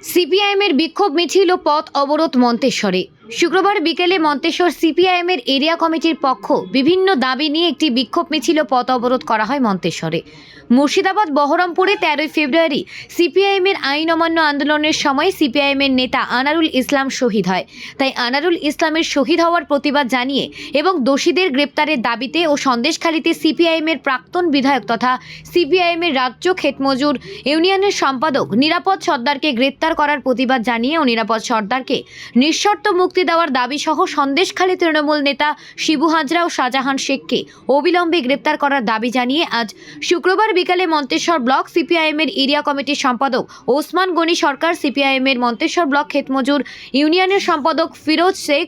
সিপিআইএমের বিক্ষোভ মিছিল ও পথ অবরোধ মন্তেশ্বরে। শুক্রবার বিকেলে মন্তেশ্বর সিপিআইএমের এরিয়া কমিটির পক্ষ বিভিন্ন দাবি নিয়ে একটি বিক্ষোভ মিছিল পথ অবরোধ করা হয় মন্তেশ্বরে। মুর্শিদাবাদ বহরমপুরে তেরোই ফেব্রুয়ারি সিপিআইএমের আইন অমান্য আন্দোলনের সময় সিপিআইএমের নেতা আনারুল ইসলাম শহীদ হয়। তাই আনারুল ইসলামের শহীদ হওয়ার প্রতিবাদ জানিয়ে এবং দোষীদের গ্রেপ্তারের দাবিতে ও সন্দেশখালীতে সিপিআইএমের প্রাক্তন বিধায়ক তথা সিপিআইএমের রাজ্য ক্ষেতমজুর ইউনিয়নের সম্পাদক নিরাপদ সর্দারকে গ্রেপ্তার করার প্রতিবাদ জানিয়ে ও নিরাপদ সর্দারকে নিঃশর্ত মুক্তি দেওয়ার দাবি সহ সন্দেশখালী তৃণমূল নেতা শিবু হাজরা ও শাহজাহান শেখকে অবিলম্বে গ্রেপ্তার করার দাবি জানিয়ে আজ শুক্রবার বিকালে মন্তেশ্বর ব্লক সিপিআইএমের এরিয়া কমিটির সম্পাদক ওসমান গনি সরকার সিপিআইএমের মন্তেশ্বর ব্লক ক্ষেতমজুর ইউনিয়নের সম্পাদক ফিরোজ শেখ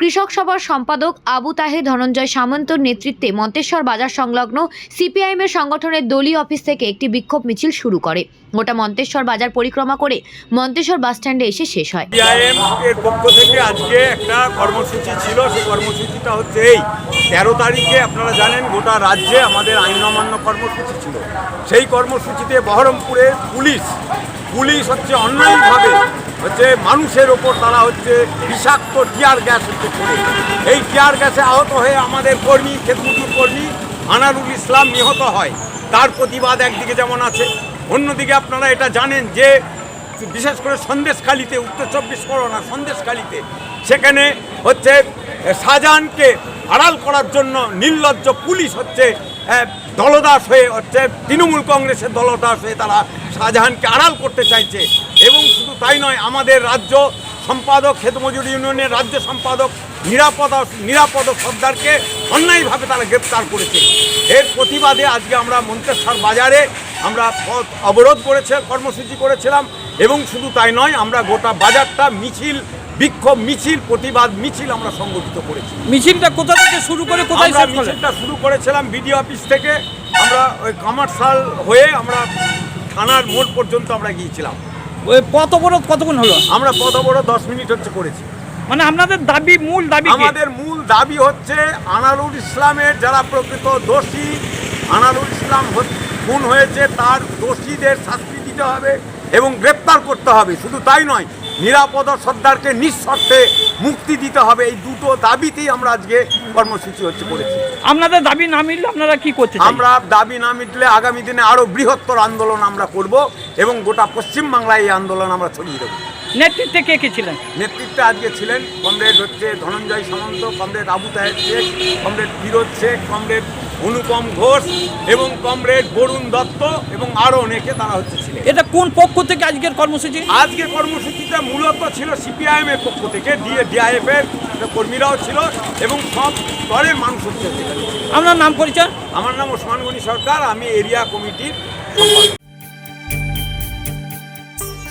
কৃষক সভার সম্পাদক আবু তাহের ধনঞ্জয় সামন্তর নেতৃত্বে মন্তেশ্বর বাজার সংলগ্ন সিপিআইএমের সংগঠনের দলীয় অফিস থেকে একটি বিক্ষোভ মিছিল শুরু করে। গোটা মন্তেশ্বর বাজার পরিক্রমা করে মন্তেশ্বর বাসস্ট্যান্ডে এসে শেষ হয়। এর পক্ষ থেকে আজকে একটা কর্মসূচি ছিল। সেই কর্মসূচিটা হচ্ছে এই। তেরো তারিখে আপনারা জানেন গোটা রাজ্যে আমাদের আইন অমান্য কর্মসূচি ছিল। সেই কর্মসূচিতে বহরমপুরের পুলিশ পুলিশ হচ্ছে অন্যায়ভাবে হচ্ছে মানুষের ওপর তারা হচ্ছে বিষাক্ত টিয়ার গ্যাস হচ্ছে করে। এই টিয়ার গ্যাসে আহত হয়ে আমাদের কর্মী খেতমুজুর কর্মী আনারুল ইসলাম নিহত হয়। তার প্রতিবাদ একদিকে যেমন আছে, অন্যদিকে আপনারা এটা জানেন যে বিশেষ করে সন্দেশখালিতে, উত্তর চব্বিশ পরগনা সন্দেশখালিতে, সেখানে হচ্ছে শাহজাহানকে আড়াল করার জন্য নির্লজ্জ পুলিশ হচ্ছে দলদাস হয়ে হচ্ছে, তৃণমূল কংগ্রেসের দলদাস হয়ে তারা শাহজাহানকে আড়াল করতে চাইছে। এবং শুধু তাই নয়, আমাদের রাজ্য সম্পাদক খেতমজুর ইউনিয়নের রাজ্য সম্পাদক নিরাপদ নিরাপদ সর্দারকে অন্যায়ভাবে তারা গ্রেপ্তার করেছে। এর প্রতিবাদে আজকে আমরা মন্তেশ্বর বাজারে আমরা পথ অবরোধ করেছে, কর্মসূচি করেছিলাম। এবং শুধু তাই নয়, আমরা গোটা বাজারটা মিছিল বিক্ষোভ মিছিল প্রতিবাদ মিছিল আমরা সংগঠিত করেছি। মিছিলটা কোথা থেকে শুরু করে কোথায় আমরা মিছিলটা শুরু করেছিলাম বিডিও অফিস থেকে। আমরা ওই কমার্শাল হয়ে আমরা থানার মোড় পর্যন্ত আমরা গিয়েছিলাম। ওই পথ অবরোধ কতক্ষণ হলো? আমরা পথ অবরোধ দশ মিনিট হচ্ছে করেছি। মানে আপনাদের দাবি মূল দাবি আমাদের মূল দাবি হচ্ছে আনারুল ইসলামের যারা প্রকৃত দোষী আনারুল ইসলাম খুন হয়েছে তার দোষীদের শাস্তি দিতে হবে এবং গ্রেপ্তার করতে হবে। শুধু তাই নয় নিরাপদ সর্দারকে নিঃশর্তে মুক্তি দিতে হবে। এই দুটো দাবিতেই আমরা আজকে কর্মসূচি হচ্ছে করেছি। আপনাদের দাবি না মিললে আপনারা কি করছেন আমরা দাবি না মিটলে আগামী দিনে আরও বৃহত্তর আন্দোলন আমরা করব এবং গোটা পশ্চিমবাংলায় এই আন্দোলন আমরা ছড়িয়ে দেবো। নেতৃত্বে কে কে ছিলেন? নেতৃত্বে আজকে ছিলেন কমরেড হচ্ছে Dhananjay Samanta comrade Abu Taher Sheikh comrade Firoz Sheikh comrade Anupam Ghosh এবং কমরেড বরুণ দত্ত এবং আরও অনেকে তারা হচ্ছে ছিলেন। এটা কোন পক্ষ থেকে আজকের কর্মসূচি? আজকে কর্মসূচিটা মূলত ছিল সিপিআইএম এর পক্ষ থেকে ডিএ ডিআইএফ এর কর্মীরাও ছিল এবং সব স্তরের মানুষ হচ্ছে আপনার নাম পরিচয়? আমার নাম ওসমান গনি সরকার আমি এরিয়া কমিটির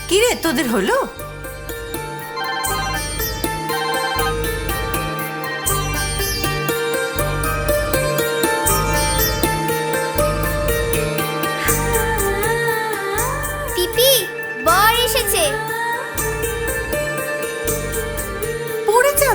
কিরে তোদের হলো?